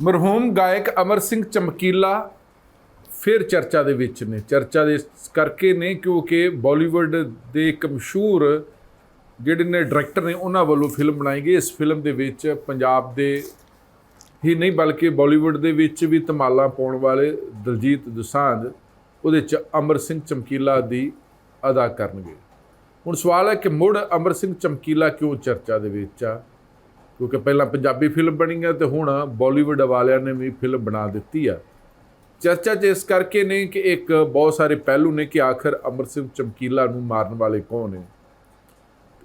ਮਰਹੂਮ ਗਾਇਕ ਅਮਰ ਸਿੰਘ ਚਮਕੀਲਾ ਫਿਰ ਚਰਚਾ ਦੇ ਵਿੱਚ ਨੇ। ਚਰਚਾ ਦੇ ਇਸ ਕਰਕੇ ਨੇ ਕਿਉਂਕਿ ਬਾਲੀਵੁੱਡ ਦੇ ਇੱਕ ਮਸ਼ਹੂਰ ਜਿਹੜੇ ਨੇ ਡਾਇਰੈਕਟਰ ਨੇ, ਉਹਨਾਂ ਵੱਲੋਂ ਫਿਲਮ ਬਣਾਈ ਗਈ। ਇਸ ਫਿਲਮ ਦੇ ਵਿੱਚ ਪੰਜਾਬ ਦੇ ਹੀ ਨਹੀਂ, ਬਲਕਿ ਬਾਲੀਵੁੱਡ ਦੇ ਵਿੱਚ ਵੀ ਧਮਾਲਾਂ ਪਾਉਣ ਵਾਲੇ ਦਲਜੀਤ ਦੁਸਾਂਝ, ਉਹਦੇ ਚ ਅਮਰ ਸਿੰਘ ਚਮਕੀਲਾ ਦੀ ਅਦਾ ਕਰਨਗੇ ਹੁਣ ਸਵਾਲ ਹੈ ਕਿ ਮੁੜ ਅਮਰ ਸਿੰਘ ਚਮਕੀਲਾ ਕਿਉਂ ਚਰਚਾ ਦੇ ਵਿੱਚ ਆ? ਕਿਉਂਕਿ ਪਹਿਲਾਂ ਪੰਜਾਬੀ ਫਿਲਮ ਬਣੀ ਹੈ ਤੇ ਹੁਣ ਬਾਲੀਵੁੱਡ ਵਾਲਿਆਂ ਨੇ ਵੀ ਫਿਲਮ ਬਣਾ ਦਿੱਤੀ ਆ। ਚਰਚਾ 'ਚ ਇਸ ਕਰਕੇ ਨੇ ਕਿ ਇੱਕ ਬਹੁਤ ਸਾਰੇ ਪਹਿਲੂ ਨੇ ਕਿ ਆਖਰ ਅਮਰ ਸਿੰਘ ਚਮਕੀਲਾ ਨੂੰ ਮਾਰਨ ਵਾਲੇ ਕੌਣ ਨੇ।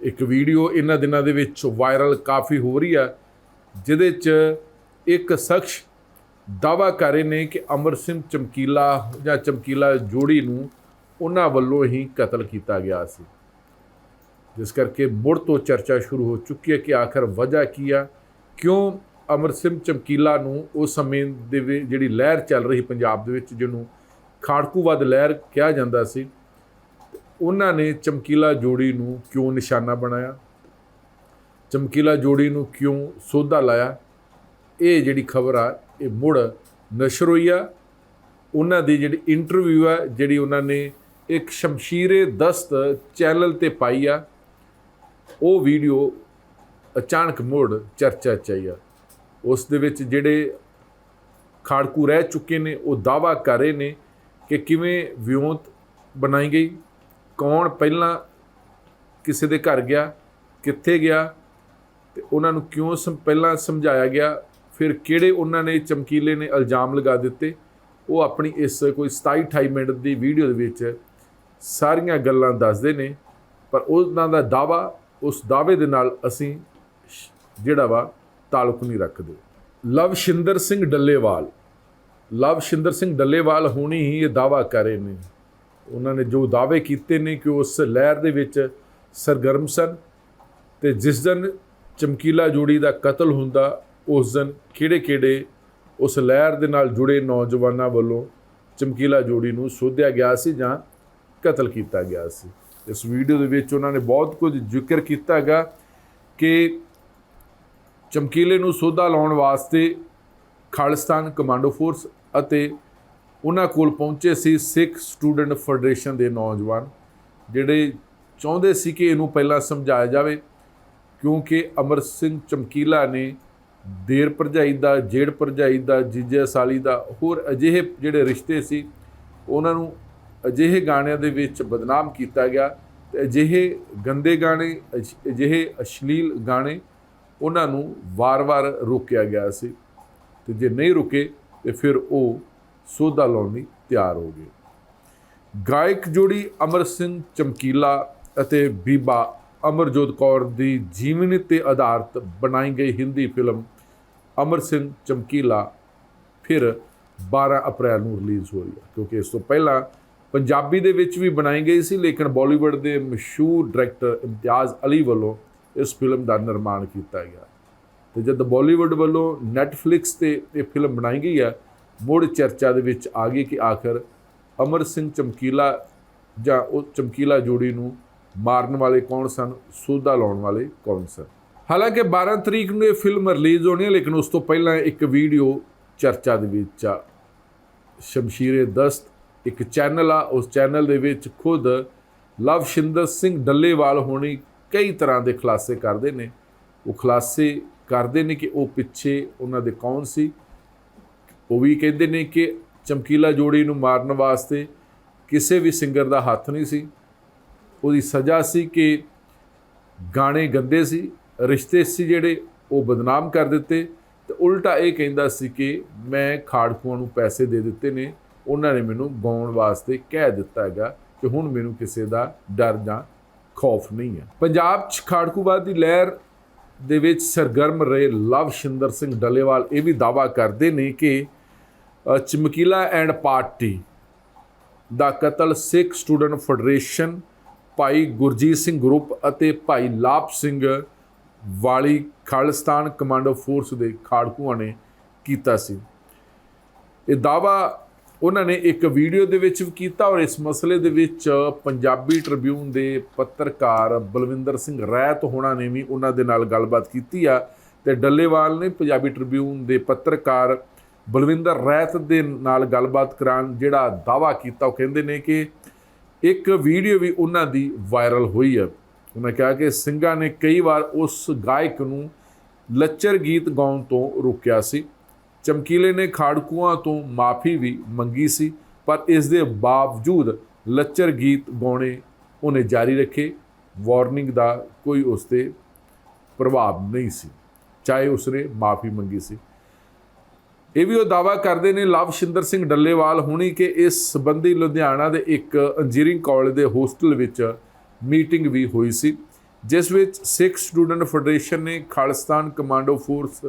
ਇੱਕ ਵੀਡੀਓ ਇਹਨਾਂ ਦਿਨਾਂ ਦੇ ਵਿੱਚ ਵਾਇਰਲ ਕਾਫੀ ਹੋ ਰਹੀ ਆ, ਜਿਹਦੇ 'ਚ ਇੱਕ ਸ਼ਖਸ ਦਾਵਾ ਕਰ ਰਹੇ ਨੇ ਕਿ ਅਮਰ ਸਿੰਘ ਚਮਕੀਲਾ ਜਾਂ ਚਮਕੀਲਾ ਜੋੜੀ ਨੂੰ ਉਹਨਾਂ ਵੱਲੋਂ ਹੀ ਕਤਲ ਕੀਤਾ ਗਿਆ ਸੀ। ਜਿਸ ਕਰਕੇ ਮੁੜ ਤੋਂ ਚਰਚਾ ਸ਼ੁਰੂ ਹੋ ਚੁੱਕੀ ਹੈ ਕਿ ਆਖਰ ਵਜ੍ਹਾ ਕੀ ਆ? ਕਿਉਂ ਅਮਰ ਸਿੰਘ ਚਮਕੀਲਾ ਨੂੰ ਉਸ ਸਮੇਂ ਦੇ ਜਿਹੜੀ ਲਹਿਰ ਚੱਲ ਰਹੀ ਪੰਜਾਬ ਦੇ ਵਿੱਚ, ਜਿਹਨੂੰ ਖਾੜਕੂਵਾਦ ਲਹਿਰ ਕਿਹਾ ਜਾਂਦਾ ਸੀ, ਉਹਨਾਂ ਨੇ ਚਮਕੀਲਾ ਜੋੜੀ ਨੂੰ ਕਿਉਂ ਨਿਸ਼ਾਨਾ ਬਣਾਇਆ? ਚਮਕੀਲਾ ਜੋੜੀ ਨੂੰ ਕਿਉਂ ਸੋਧਾ ਲਾਇਆ? ਇਹ ਜਿਹੜੀ ਖਬਰ ਆ, ਇਹ ਮੁੜ ਨਸ਼ਰ ਹੋਈ ਆ। ਉਹਨਾਂ ਦੀ ਜਿਹੜੀ ਇੰਟਰਵਿਊ ਆ, ਜਿਹੜੀ ਉਹਨਾਂ ਨੇ ਇੱਕ ਸ਼ਮਸ਼ੀਰੇ ਦਸਤ ਚੈਨਲ ਤੇ ਪਾਈ ਆ ਉਹ ਵੀਡੀਓ ਅਚਾਨਕ ਮੁੜ ਚਰਚਾ 'ਚ ਆਈ ਆ। ਉਸ ਦੇ ਵਿੱਚ ਜਿਹੜੇ ਖਾੜਕੂ ਰਹਿ ਚੁੱਕੇ ਨੇ, ਉਹ ਦਾਵਾ ਕਰ ਰਹੇ ਨੇ ਕਿ ਕਿਵੇਂ ਵਿਉਂਤ ਬਣਾਈ ਗਈ, ਕੌਣ ਪਹਿਲਾਂ ਕਿਸੇ ਦੇ ਘਰ ਗਿਆ, ਕਿੱਥੇ ਗਿਆ ਤੇ ਉਹਨਾਂ ਨੂੰ ਕਿਉਂ ਸਮ, ਪਹਿਲਾਂ ਸਮਝਾਇਆ ਗਿਆ, ਫਿਰ ਕਿਹੜੇ ਉਹਨਾਂ ਨੇ ਚਮਕੀਲੇ ਨੇ ਇਲਜ਼ਾਮ ਲਗਾ ਦਿੱਤੇ, ਉਹ ਆਪਣੀ ਇਸ ਕੋਈ 27 28 ਮਿੰਟ ਦੀ ਵੀਡੀਓ ਦੇ ਵਿੱਚ ਸਾਰੀਆਂ ਗੱਲਾਂ ਦੱਸਦੇ ਨੇ, ਪਰ ਉਹਨਾਂ ਦਾ ਦਾਵਾ ਉਸ ਦਾਅਵੇ ਦੇ ਨਾਲ ਅਸੀਂ ਜਿਹੜਾ ਵਾ ਤਾਲੁਕ ਨਹੀਂ ਰੱਖਦੇ। ਲਵਸ਼ਿੰਦਰ ਸਿੰਘ ਡੱਲੇਵਾਲ ਲਵਸ਼ਿੰਦਰ ਸਿੰਘ ਡੱਲੇਵਾਲ ਹੋਣੀ ਹੀ ਇਹ ਦਾਵਾ ਕਰ ਰਹੇ ਨੇ। ਉਹਨਾਂ ਨੇ ਜੋ ਦਾਅਵੇ ਕੀਤੇ ਨੇ ਕਿ ਉਸ ਲਹਿਰ ਦੇ ਵਿੱਚ ਸਰਗਰਮ ਸਨ ਤੇ ਜਿਸ ਦਿਨ ਚਮਕੀਲਾ ਜੋੜੀ ਦਾ ਕਤਲ ਹੁੰਦਾ, ਉਸ ਦਿਨ ਕਿਹੜੇ-ਕਿਹੜੇ ਉਸ ਲਹਿਰ ਦੇ ਨਾਲ ਜੁੜੇ ਨੌਜਵਾਨਾਂ ਵੱਲੋਂ ਚਮਕੀਲਾ ਜੋੜੀ ਨੂੰ ਸੋਧਿਆ ਗਿਆ ਸੀ ਜਾਂ ਕਤਲ ਕੀਤਾ ਗਿਆ ਸੀ। ਇਸ ਵੀਡੀਓ ਦੇ ਵਿੱਚ ਉਹਨਾਂ ਨੇ ਬਹੁਤ ਕੁਝ ਜ਼ਿਕਰ ਕੀਤਾ ਹੈਗਾ ਕਿ ਚਮਕੀਲੇ ਨੂੰ ਸੋਧਾ ਲਾਉਣ ਵਾਸਤੇ ਖਾਲਿਸਤਾਨ ਕਮਾਂਡੋ ਫੋਰਸ ਅਤੇ ਉਹਨਾਂ ਕੋਲ ਪਹੁੰਚੇ ਸੀ ਸਿੱਖ ਸਟੂਡੈਂਟ ਫੈਡਰੇਸ਼ਨ ਦੇ ਨੌਜਵਾਨ, ਜਿਹੜੇ ਚਾਹੁੰਦੇ ਸੀ ਕਿ ਇਹਨੂੰ ਪਹਿਲਾਂ ਸਮਝਾਇਆ ਜਾਵੇ, ਕਿਉਂਕਿ ਅਮਰ ਸਿੰਘ ਚਮਕੀਲਾ ਨੇ ਦੇਰ ਭਰਜਾਈ ਦਾ ਜੇੜ ਭਰਜਾਈ ਦਾ, ਜੀਜੇ ਸਾਲੀ ਦਾ ਹੋਰ ਅਜਿਹੇ ਜਿਹੜੇ ਰਿਸ਼ਤੇ ਸੀ, ਉਹਨਾਂ ਨੂੰ ਅਜਿਹੇ ਗਾਣਿਆਂ ਦੇ ਵਿੱਚ ਬਦਨਾਮ ਕੀਤਾ ਗਿਆ ਤੇ ਅਜਿਹੇ ਗੰਦੇ ਗਾਣੇ ਅਜ- ਅਜਿਹੇ ਅਸ਼ਲੀਲ ਗਾਣੇ ਉਹਨਾਂ ਨੂੰ ਵਾਰ-ਵਾਰ ਰੋਕਿਆ ਗਿਆ ਸੀ। ਤੇ ਜੇ ਨਹੀਂ ਰੁਕੇ, ਤੇ ਫਿਰ ਉਹ ਸੋਧਾ ਲਾਉਣ ਲਈ ਤਿਆਰ ਹੋ ਗਏ। ਗਾਇਕ ਜੋੜੀ ਅਮਰ ਸਿੰਘ ਚਮਕੀਲਾ ਅਤੇ ਬੀਬਾ ਅਮਰਜੋਤ ਕੌਰ ਦੀ ਜੀਵਨੀ ਤੇ ਆਧਾਰਿਤ ਬਣਾਈ ਗਈ ਹਿੰਦੀ ਫਿਲਮ ਅਮਰ ਸਿੰਘ ਚਮਕੀਲਾ ਫਿਰ 12 ਅਪ੍ਰੈਲ ਨੂੰ ਰਿਲੀਜ਼ ਹੋ ਰਹੀ ਹੈ, ਕਿਉਂਕਿ ਇਸ ਤੋਂ ਪਹਿਲਾਂ ਪੰਜਾਬੀ ਦੇ ਵਿੱਚ ਵੀ ਬਣਾਈ ਗਈ ਸੀ, ਲੇਕਿਨ ਬਾਲੀਵੁੱਡ ਦੇ ਮਸ਼ਹੂਰ ਡਾਇਰੈਕਟਰ ਇਮਤਿਆਜ਼ ਅਲੀ ਵੱਲੋਂ ਇਸ ਫਿਲਮ ਦਾ ਨਿਰਮਾਣ ਕੀਤਾ ਗਿਆ। ਤੇ ਜਦ ਬਾਲੀਵੁੱਡ ਵੱਲੋਂ ਨੈਟਫਲਿਕਸ ਤੇ ਇਹ ਫਿਲਮ ਬਣਾਈ ਗਈ ਹੈ, ਮੁੜ ਚਰਚਾ ਦੇ ਵਿੱਚ ਆ ਗਈ ਕਿ ਆਖਰ ਅਮਰ ਸਿੰਘ ਚਮਕੀਲਾ ਜਾਂ ਉਹ ਚਮਕੀਲਾ ਜੋੜੀ ਨੂੰ ਮਾਰਨ ਵਾਲੇ ਕੌਣ ਸਨ ਸੋਧਾ ਲਾਉਣ ਵਾਲੇ ਕੌਣ ਸਨ? ਹਾਲਾਂਕਿ 12 ਤਰੀਕ ਨੂੰ ਇਹ ਫਿਲਮ ਰਿਲੀਜ਼ ਹੋਣੀ ਹੈ, ਲੇਕਿਨ ਉਸ ਤੋਂ ਪਹਿਲਾਂ ਇੱਕ ਵੀਡੀਓ ਚਰਚਾ ਦੇ ਵਿੱਚ ਆ। ਸ਼ਮਸ਼ੀਰੇ ਦਸਤ ਇੱਕ ਚੈਨਲ ਆ, ਉਸ ਚੈਨਲ ਦੇ ਵਿੱਚ ਖੁਦ ਲਵਸ਼ਿੰਦਰ ਸਿੰਘ ਡੱਲੇਵਾਲ ਹੋਣੀ ਕਈ ਤਰ੍ਹਾਂ ਦੇ ਖੁਲਾਸੇ ਕਰਦੇ ਨੇ। ਉਹ ਖੁਲਾਸੇ ਕਰਦੇ ਨੇ ਕਿ ਉਹ ਪਿੱਛੇ ਉਹਨਾਂ ਦੇ ਕੌਣ ਸੀ? ਉਹ ਵੀ ਕਹਿੰਦੇ ਨੇ ਕਿ ਚਮਕੀਲਾ ਜੋੜੀ ਨੂੰ ਮਾਰਨ ਵਾਸਤੇ ਕਿਸੇ ਵੀ ਸਿੰਗਰ ਦਾ ਹੱਥ ਨਹੀਂ ਸੀ। ਉਹਦੀ ਸਜ਼ਾ ਸੀ ਕਿ ਗਾਣੇ ਗੰਦੇ ਸੀ, ਰਿਸ਼ਤੇ ਸੀ ਜਿਹੜੇ ਉਹ ਬਦਨਾਮ ਕਰ ਦਿੱਤੇ। ਤੇ ਉਲਟਾ ਇਹ ਕਹਿੰਦਾ ਸੀ ਕਿ ਮੈਂ ਖਾੜਕੂਆਂ ਨੂੰ ਪੈਸੇ ਦੇ ਦਿੱਤੇ ਨੇ। ਉਹਨਾਂ ਨੇ ਮੈਨੂੰ ਗਾਉਣ ਵਾਸਤੇ ਕਹਿ ਦਿੱਤਾ ਹੈਗਾ ਕਿ ਹੁਣ ਮੈਨੂੰ ਕਿਸੇ ਦਾ ਡਰ ਜਾਂ ਖੌਫ ਨਹੀਂ ਹੈ। ਪੰਜਾਬ 'ਚ ਖਾੜਕੂਵਾਦ ਦੀ ਲਹਿਰ ਦੇ ਵਿੱਚ ਸਰਗਰਮ ਰਹੇ ਲਵ ਸ਼ਿੰਦਰ ਸਿੰਘ ਡੱਲੇਵਾਲ ਇਹ ਵੀ ਦਾਵਾ ਕਰਦੇ ਨੇ ਕਿ ਚਮਕੀਲਾ ਐਂਡ ਪਾਰਟੀ ਦਾ ਕਤਲ ਸਿੱਖ ਸਟੂਡੈਂਟ ਫੈਡਰੇਸ਼ਨ ਭਾਈ ਗੁਰਜੀਤ ਸਿੰਘ ਗਰੁੱਪ ਅਤੇ ਭਾਈ ਲਾਭ ਸਿੰਘ ਵਾਲੀ ਖਾਲਿਸਤਾਨ ਕਮਾਂਡੋ ਫੋਰਸ ਦੇ ਖਾੜਕੂਆਂ ਨੇ ਕੀਤਾ ਸੀ। ਇਹ ਦਾਵਾ ਉਹਨਾਂ ਨੇ ਇੱਕ ਵੀਡੀਓ ਦੇ ਵਿੱਚ ਵੀ ਕੀਤਾ ਔਰ ਇਸ ਮਸਲੇ ਦੇ ਵਿੱਚ ਪੰਜਾਬੀ ਟ੍ਰਿਬਿਊਨ ਦੇ ਪੱਤਰਕਾਰ ਬਲਵਿੰਦਰ ਸਿੰਘ ਰੈਤ ਹੋਣਾ ਨੇ ਵੀ ਉਹਨਾਂ ਦੇ ਨਾਲ ਗੱਲਬਾਤ ਕੀਤੀ ਆ ਤੇ ਡੱਲੇਵਾਲ ਨੇ ਪੰਜਾਬੀ ਟ੍ਰਿਬਿਊਨ ਦੇ ਪੱਤਰਕਾਰ ਬਲਵਿੰਦਰ ਰੈਤ ਦੇ ਨਾਲ ਗੱਲਬਾਤ ਕਰਾਉਣ ਜਿਹੜਾ ਦਾਵਾ ਕੀਤਾ, ਉਹ ਕਹਿੰਦੇ ਨੇ ਕਿ ਇੱਕ ਵੀਡੀਓ ਵੀ ਉਹਨਾਂ ਦੀ ਵਾਇਰਲ ਹੋਈ ਹੈ ਉਹਨਾਂ ਕਿਹਾ ਕਿ ਸਿੰਘਾਂ ਨੇ ਕਈ ਵਾਰ ਉਸ ਗਾਇਕ ਨੂੰ ਲੱਚਰ ਗੀਤ ਗਾਉਣ ਤੋਂ ਰੋਕਿਆ ਸੀ। ਚਮਕੀਲੇ ਨੇ ਖਾੜਕੂਆਂ ਤੋਂ ਮਾਫੀ ਵੀ ਮੰਗੀ ਸੀ, ਪਰ ਇਸ ਦੇ ਬਾਵਜੂਦ ਲੱਚਰ ਗੀਤ ਗਾਉਣੇ ਉਹਨੇ ਜਾਰੀ ਰੱਖੇ। ਵਾਰਨਿੰਗ ਦਾ ਕੋਈ ਉਸ ਤੇ ਪ੍ਰਭਾਵ ਨਹੀਂ ਸੀ, ਚਾਹੇ ਉਸਨੇ ਮਾਫੀ ਮੰਗੀ ਸੀ। ਇਹ ਵੀ ਉਹ ਦਾਵਾ ਕਰਦੇ ਨੇ ਲਵਸ਼ਿੰਦਰ ਸਿੰਘ ਡੱਲੇਵਾਲ ਹੁਣੀ ਕਿ ਇਸ ਸੰਬੰਧੀ ਲੁਧਿਆਣਾ ਦੇ ਇੱਕ ਇੰਜੀਨੀਅਰਿੰਗ ਕਾਲਜ ਦੇ ਹੋਸਟਲ ਵਿੱਚ ਮੀਟਿੰਗ ਵੀ ਹੋਈ ਸੀ, ਜਿਸ ਵਿੱਚ ਸਿੱਖ ਸਟੂਡੈਂਟ ਫੈਡਰੇਸ਼ਨ ਨੇ ਖਾਲਿਸਤਾਨ ਕਮਾਂਡੋ ਫੋਰਸ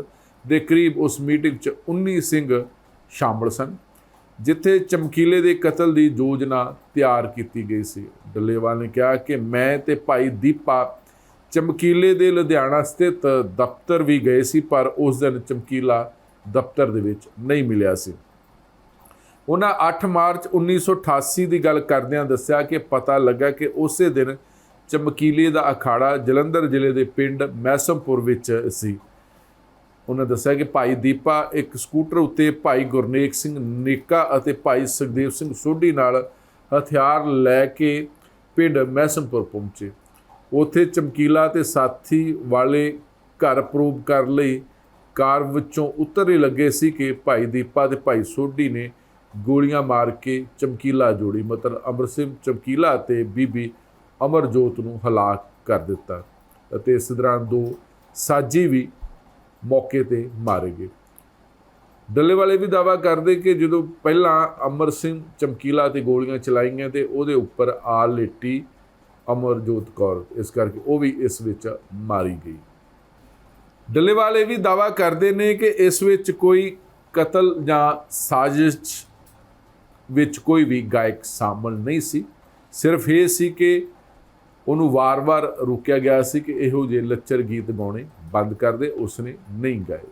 ਦੇ ਕਰੀਬ ਉਸ ਮੀਟਿੰਗ 'ਚ 19 ਸਿੰਘ ਸ਼ਾਮਲ ਸਨ, ਜਿੱਥੇ ਚਮਕੀਲੇ ਦੇ ਕਤਲ ਦੀ ਯੋਜਨਾ ਤਿਆਰ ਕੀਤੀ ਗਈ ਸੀ। ਡੱਲੇਵਾਲ ਨੇ ਕਿਹਾ ਕਿ ਮੈਂ ਤੇ ਭਾਈ ਦੀਪਾ ਚਮਕੀਲੇ ਦੇ ਲੁਧਿਆਣਾ ਸਥਿਤ ਦਫ਼ਤਰ ਵੀ ਗਏ ਸੀ, ਪਰ ਉਸ ਦਿਨ ਚਮਕੀਲਾ ਦਫ਼ਤਰ ਦੇ ਵਿੱਚ ਨਹੀਂ ਮਿਲਿਆ ਸੀ। ਉਹਨਾਂ 8 ਮਾਰਚ 1988 ਦੀ ਗੱਲ ਕਰਦਿਆਂ ਦੱਸਿਆ ਕਿ ਪਤਾ ਲੱਗਾ ਕਿ ਉਸੇ ਦਿਨ ਚਮਕੀਲੇ ਦਾ ਅਖਾੜਾ ਜਲੰਧਰ ਜ਼ਿਲ੍ਹੇ ਦੇ ਪਿੰਡ ਮੈਸਮਪੁਰ ਵਿੱਚ ਸੀ। ਉਹਨਾਂ ਦੱਸਿਆ ਕਿ ਭਾਈ ਦੀਪਾ ਇੱਕ ਸਕੂਟਰ ਉੱਤੇ ਭਾਈ ਗੁਰਨੇਕ ਸਿੰਘ ਨੇਕਾ ਅਤੇ ਭਾਈ ਸੁਖਦੇਵ ਸਿੰਘ ਸੋਢੀ ਨਾਲ ਹਥਿਆਰ ਲੈ ਕੇ ਪਿੰਡ ਮੈਸਮਪੁਰ ਪਹੁੰਚੇ। ਉੱਥੇ ਚਮਕੀਲਾ ਤੇ ਸਾਥੀ ਵਾਲੇ ਘਰ ਪ੍ਰੂਵ ਕਰ ਲਈ। ਕਾਰ ਵਿੱਚੋਂ ਉਤਰੇ ਲੱਗੇ ਸੀ ਕਿ ਭਾਈ ਦੀਪਾ ਤੇ ਭਾਈ ਸੋਢੀ ਨੇ ਗੋਲੀਆਂ ਮਾਰ ਕੇ ਚਮਕੀਲਾ ਜੋੜੀ। ਮਤਲਬ ਅਮਰ ਸਿੰਘ ਚਮਕੀਲਾ ਤੇ ਬੀਬੀ ਅਮਰਜੋਤ ਨੂੰ ਹਲਾਕ ਕਰ ਦਿੱਤਾ ਅਤੇ ਇਸ ਦੌਰਾਨ ਦੋ ਸਾਜੀ ਵੀ ਮੌਕੇ ਤੇ ਮਾਰੇ ਗਏ। ਡੱਲੇ ਵਾਲੇ ਵੀ ਦਾਵਾ ਕਰਦੇ ਕਿ ਜਦੋਂ ਪਹਿਲਾਂ ਅਮਰ ਸਿੰਘ ਚਮਕੀਲਾ ਤੇ ਗੋਲੀਆਂ ਚਲਾਈਆਂ ਤੇ ਉਹਦੇ ਉੱਪਰ ਆ ਲੇਟੀ ਅਮਰਜੋਤ ਕੌਰ, ਇਸ ਕਰਕੇ ਉਹ ਵੀ ਇਸ ਵਿੱਚ ਮਾਰੀ ਗਈ। ਡੱਲੇਵਾਲ ਇਹ ਵੀ ਦਾਵਾ ਕਰਦੇ ਨੇ ਕਿ ਇਸ ਵਿੱਚ ਕੋਈ ਕਤਲ ਜਾਂ ਸਾਜ਼ਿਸ਼ ਵਿੱਚ ਕੋਈ ਵੀ ਗਾਇਕ ਸ਼ਾਮਲ ਨਹੀਂ ਸੀ। ਸਿਰਫ ਇਹ ਸੀ ਕਿ ਉਹਨੂੰ ਵਾਰ-ਵਾਰ ਰੋਕਿਆ ਗਿਆ ਸੀ ਕਿ ਇਹੋ ਜਿਹੇ ਲੱਚਰ ਗੀਤ ਗਾਉਣੇ ਬੰਦ ਕਰ ਦੇ, ਉਸਨੇ ਨਹੀਂ ਗਾਏ।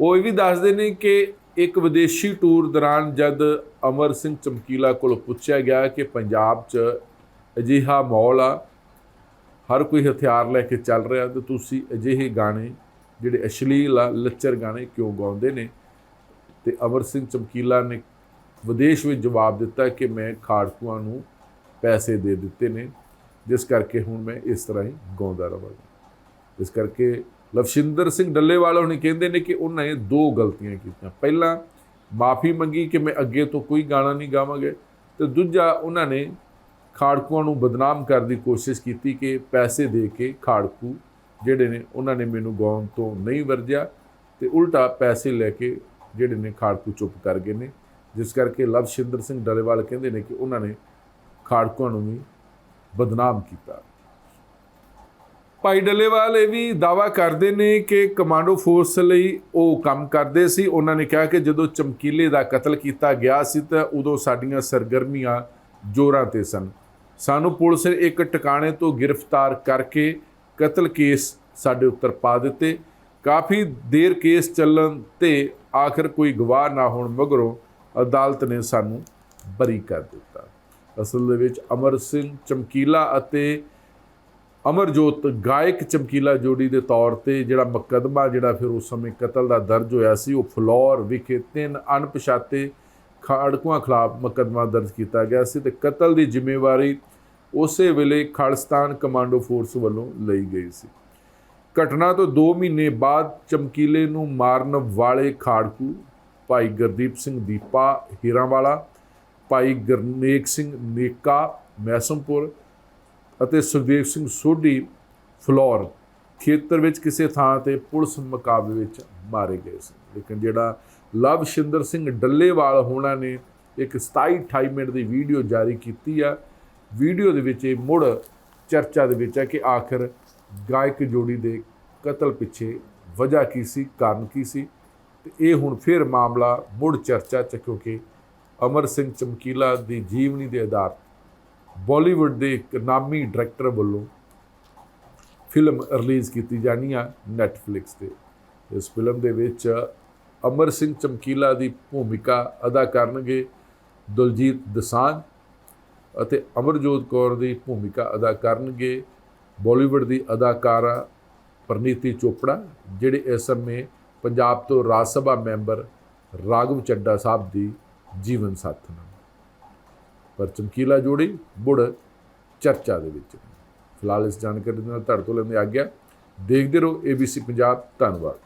ਉਹ ਇਹ ਵੀ ਦੱਸਦੇ ਨੇ ਕਿ ਇੱਕ ਵਿਦੇਸ਼ੀ ਟੂਰ ਦੌਰਾਨ ਜਦ ਅਮਰ ਸਿੰਘ ਚਮਕੀਲਾ ਕੋਲ ਪੁੱਛਿਆ ਗਿਆ ਕਿ ਪੰਜਾਬ 'ਚ ਅਜਿਹਾ ਮਾਹੌਲ ਆ, ਹਰ ਕੋਈ ਹਥਿਆਰ ਲੈ ਕੇ ਚੱਲ ਰਿਹਾ ਤੇ ਤੁਸੀਂ ਅਜਿਹੇ ਗਾਣੇ ਜਿਹੜੇ ਅਸ਼ਲੀਲ ਆ, ਲੱਚਰ ਗਾਣੇ ਕਿਉਂ ਗਾਉਂਦੇ ਨੇ? ਤੇ ਅਮਰ ਸਿੰਘ ਚਮਕੀਲਾ ਨੇ ਵਿਦੇਸ਼ ਵਿੱਚ ਜਵਾਬ ਦਿੱਤਾ ਕਿ ਮੈਂ ਖਾੜਕੂਆਂ ਨੂੰ ਪੈਸੇ ਦੇ ਦਿੱਤੇ ਨੇ। ਜਿਸ ਕਰਕੇ ਹੁਣ ਮੈਂ ਇਸ ਤਰ੍ਹਾਂ ਹੀ ਗਾਉਂਦਾ ਰਵਾਂਗਾ। ਇਸ ਕਰਕੇ ਲਵਸ਼ਿੰਦਰ ਸਿੰਘ ਡੱਲੇਵਾਲ ਹੁਣੀ ਕਹਿੰਦੇ ਨੇ ਕਿ ਉਹਨਾਂ ਨੇ ਦੋ ਗਲਤੀਆਂ ਕੀਤੀਆਂ। ਪਹਿਲਾਂ ਮਾਫੀ ਮੰਗੀ ਕਿ ਮੈਂ ਅੱਗੇ ਤੋਂ ਕੋਈ ਗਾਣਾ ਨਹੀਂ ਗਾਵਾਂਗੇ ਤੇ ਦੂਜਾ ਉਹਨਾਂ ਨੇ ਖਾੜਕੂਆਂ ਨੂੰ ਬਦਨਾਮ ਕਰਨ ਦੀ ਕੋਸ਼ਿਸ਼ ਕੀਤੀ ਕਿ ਪੈਸੇ ਦੇ ਕੇ ਖਾੜਕੂ ਜਿਹੜੇ ਨੇ ਉਹਨਾਂ ਨੇ ਮੈਨੂੰ ਗਾਉਣ ਤੋਂ ਨਹੀਂ ਵਰਜਿਆ ਤੇ ਉਲਟਾ ਪੈਸੇ ਲੈ ਕੇ ਜਿਹੜੇ ਨੇ ਖਾੜਕੂ ਚੁੱਪ ਕਰ ਗਏ ਨੇ। ਜਿਸ ਕਰਕੇ ਲਵਸ਼ਿੰਦਰ ਸਿੰਘ ਡੱਲੇਵਾਲ ਕਹਿੰਦੇ ਨੇ ਕਿ ਉਹਨਾਂ ਨੇ ਖਾੜਕੂਆਂ ਨੂੰ ਵੀ ਬਦਨਾਮ ਕੀਤਾ। ਭਾਈ ਡੱਲੇਵਾਲ ਇਹ ਵੀ ਦਾਵਾ ਕਰਦੇ ਨੇ ਕਿ ਕਮਾਂਡੋ ਫੋਰਸ ਲਈ ਉਹ ਕੰਮ ਕਰਦੇ ਸੀ। ਉਹਨਾਂ ਨੇ ਕਿਹਾ ਕਿ ਜਦੋਂ ਚਮਕੀਲੇ ਦਾ ਕਤਲ ਕੀਤਾ ਗਿਆ ਸੀ ਤਾਂ ਉਦੋਂ ਸਾਡੀਆਂ ਸਰਗਰਮੀਆਂ ਜ਼ੋਰਾਂ ਤੇ ਸਨ। ਸਾਨੂੰ ਪੁਲਿਸ ਨੇ ਇੱਕ ਟਿਕਾਣੇ ਤੋਂ ਗ੍ਰਿਫਤਾਰ ਕਰਕੇ ਕਤਲ ਕੇਸ ਸਾਡੇ ਉੱਤਰ ਪਾ ਦਿੱਤੇ। ਕਾਫੀ ਦੇਰ ਕੇਸ ਚੱਲਣ ਤੇ ਆਖਰ ਕੋਈ ਗਵਾਹ ਨਾ ਹੋਣ ਮਗਰੋਂ ਅਦਾਲਤ ਨੇ ਸਾਨੂੰ ਬਰੀ ਕਰ ਦਿੱਤਾ। ਅਸਲ ਦੇ ਵਿੱਚ ਅਮਰ ਸਿੰਘ ਚਮਕੀਲਾ ਅਤੇ ਅਮਰਜੋਤ ਗਾਇਕ ਚਮਕੀਲਾ ਜੋੜੀ ਦੇ ਤੌਰ ਤੇ ਜਿਹੜਾ ਮੁਕੱਦਮਾ ਜਿਹੜਾ ਫਿਰ ਉਸ ਸਮੇਂ ਕਤਲ ਦਾ ਦਰਜ ਹੋਇਆ ਸੀ, ਉਹ ਫਲੋਰ ਵਿਖੇ ਤਿੰਨ ਅਣਪਛਾਤੇ ਖਾੜਕੂਆਂ ਖਿਲਾਫ ਮੁਕੱਦਮਾ ਦਰਜ ਕੀਤਾ ਗਿਆ ਸੀ ਤੇ ਕਤਲ ਦੀ ਜ਼ਿੰਮੇਵਾਰੀ ਉਸੇ ਵੇਲੇ ਖਾਲਿਸਤਾਨ ਕਮਾਂਡੋ ਫੋਰਸ ਵੱਲੋਂ ਲਈ ਗਈ ਸੀ। ਘਟਨਾ ਤੋਂ 2 ਮਹੀਨੇ ਬਾਅਦ ਚਮਕੀਲੇ ਨੂੰ ਮਾਰਨ ਵਾਲੇ ਖਾੜਕੂ ਭਾਈ ਗੁਰਦੀਪ ਸਿੰਘ ਦੀਪਾ ਹੀਰਾਂਵਾਲਾ ਭਾਈ ਗੁਰਨੇਕ ਸਿੰਘ ਨੇਕਾ, ਮੈਸਮਪੁਰ ਅਤੇ ਸੁਖਦੇਵ ਸਿੰਘ ਸੋਢੀ, ਫਲੋਰ ਖੇਤਰ ਵਿੱਚ ਕਿਸੇ ਥਾਂ ਤੇ ਪੁਲਿਸ ਮੁਕਾਬਲੇ ਵਿੱਚ ਮਾਰੇ ਗਏ ਸੀ। ਲੇਕਿਨ ਜਿਹੜਾ ਲਵਸ਼ਿੰਦਰ ਸਿੰਘ ਡੱਲੇਵਾਲ ਹੋਣਾ ਨੇ ਇੱਕ 27 28 ਮਿੰਟ ਦੀ ਵੀਡੀਓ ਜਾਰੀ ਕੀਤੀ ਆ। ਵੀਡੀਓ ਦੇ ਵਿੱਚ ਇਹ ਮੁੜ ਚਰਚਾ ਦੇ ਵਿੱਚ ਹੈ ਕਿ ਆਖਰ ਗਾਇਕ ਜੋੜੀ ਦੇ ਕਤਲ ਪਿੱਛੇ ਵਜ੍ਹਾ ਕੀ ਸੀ, ਕਾਰਨ ਕੀ ਸੀ? ਤੇ ਇਹ ਹੁਣ ਫਿਰ ਮਾਮਲਾ ਮੁੜ ਚਰਚਾ ਚ, ਕਿਉਂਕਿ ਅਮਰ ਸਿੰਘ ਚਮਕੀਲਾ ਦੀ ਜੀਵਨੀ ਦੇ ਆਧਾਰ ਬਾਲੀਵੁੱਡ ਦੇ ਇੱਕ ਨਾਮੀ ਡਾਇਰੈਕਟਰ ਵੱਲੋਂ ਫਿਲਮ ਰਿਲੀਜ਼ ਕੀਤੀ ਜਾਣੀ ਆ ਨੈਟਫਲਿਕਸ ਤੇ। ਇਸ ਫਿਲਮ ਦੇ ਵਿੱਚ ਅਮਰ ਸਿੰਘ ਚਮਕੀਲਾ ਦੀ ਭੂਮਿਕਾ ਅਦਾ ਕਰਨਗੇ ਦਲਜੀਤ ਦਸਾਂਝ ਅਤੇ ਅਮਰਜੋਤ ਕੌਰ ਦੀ ਭੂਮਿਕਾ ਅਦਾ ਕਰਨਗੇ ਬਾਲੀਵੁੱਡ ਦੀ ਅਦਾਕਾਰਾ ਪ੍ਰਨੀਤੀ ਚੋਪੜਾ, ਜਿਹੜੇ ਇਸ ਸਮੇਂ ਪੰਜਾਬ ਤੋਂ ਰਾਜ ਸਭਾ ਮੈਂਬਰ ਰਾਘਵ ਚੱਡਾ ਸਾਹਿਬ ਦੀ ਜੀਵਨ ਸਾਥਣ। ਹਨ ਪਰ ਚਮਕੀਲਾ ਜੋੜੀ ਬੁੜ ਚਰਚਾ ਦੇ ਵਿੱਚ ਫਿਲਹਾਲ ਇਸ ਜਾਣਕਾਰੀ ਦੇ ਨਾਲ ਤੁਹਾਡੇ ਤੋਂ ਲੈਂਦੇ ਆ ਗਿਆ ਦੇਖਦੇ ਰਹੋ ABC ਪੰਜਾਬ। ਧੰਨਵਾਦ।